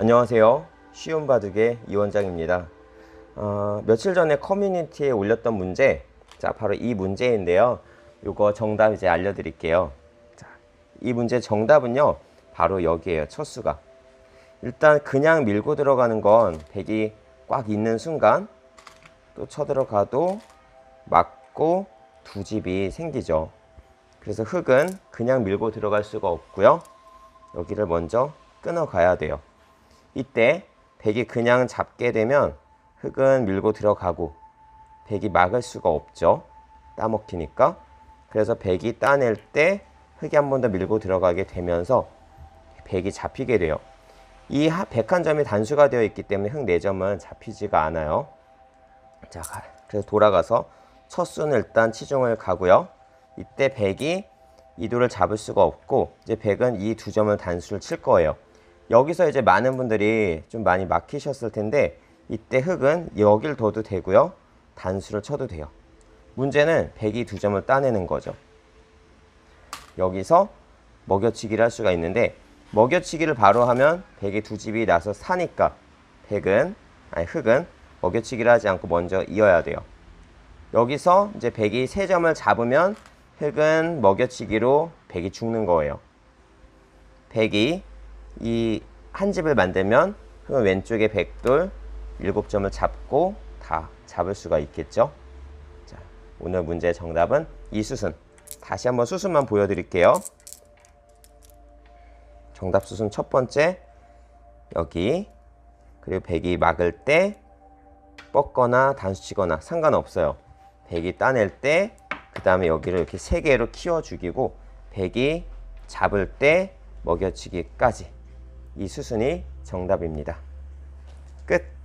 안녕하세요. 쉬운 바둑의 이 원장입니다. 어, 며칠 전에 커뮤니티에 올렸던 문제, 자 바로 이 문제인데요. 요거 정답 이제 알려드릴게요. 자, 이 문제 정답은요, 바로 여기에요. 첫 수가. 일단 그냥 밀고 들어가는 건 백이 꽉 있는 순간 또 쳐들어가도 맞고 두 집이 생기죠. 그래서 흙은 그냥 밀고 들어갈 수가 없고요. 여기를 먼저 끊어 가야 돼요. 이때 백이 그냥 잡게 되면 흙은 밀고 들어가고 백이 막을 수가 없죠. 따먹히니까. 그래서 백이 따낼 때 흙이 한 번 더 밀고 들어가게 되면서 백이 잡히게 돼요. 이 백 한 점이 단수가 되어 있기 때문에 흙 4점은 잡히지가 않아요. 자, 가- 그래서 돌아가서 첫 수는 일단 치중을 가고요. 이때 백이 이도를 잡을 수가 없고 이제 백은 이 두 점을 단수를 칠 거예요. 여기서 이제 많은 분들이 좀 많이 막히셨을 텐데 이때 흙은 여길 둬도 되고요. 단수를 쳐도 돼요. 문제는 백이 두 점을 따내는 거죠. 여기서 먹여치기를 할 수가 있는데 먹여치기를 바로 하면 백이 두 집이 나서 사니까 백은 아니 흙은 먹여치기를 하지 않고 먼저 이어야 돼요. 여기서 이제 백이 세 점을 잡으면 흙은 먹여치기로 백이 죽는 거예요. 백이 이 한 집을 만들면 흙은 왼쪽에 백돌 일곱 점을 잡고 다 잡을 수가 있겠죠. 자, 오늘 문제 정답은 이 수순. 다시 한번 수순만 보여드릴게요. 정답 수순 첫 번째 여기 그리고 백이 막을 때 뻗거나 단수치거나 상관없어요. 백이 따낼 때 그 다음에 여기를 이렇게 세 개로 키워 죽이고 백이 잡을 때 먹여치기까지 이 수순이 정답입니다. 끝.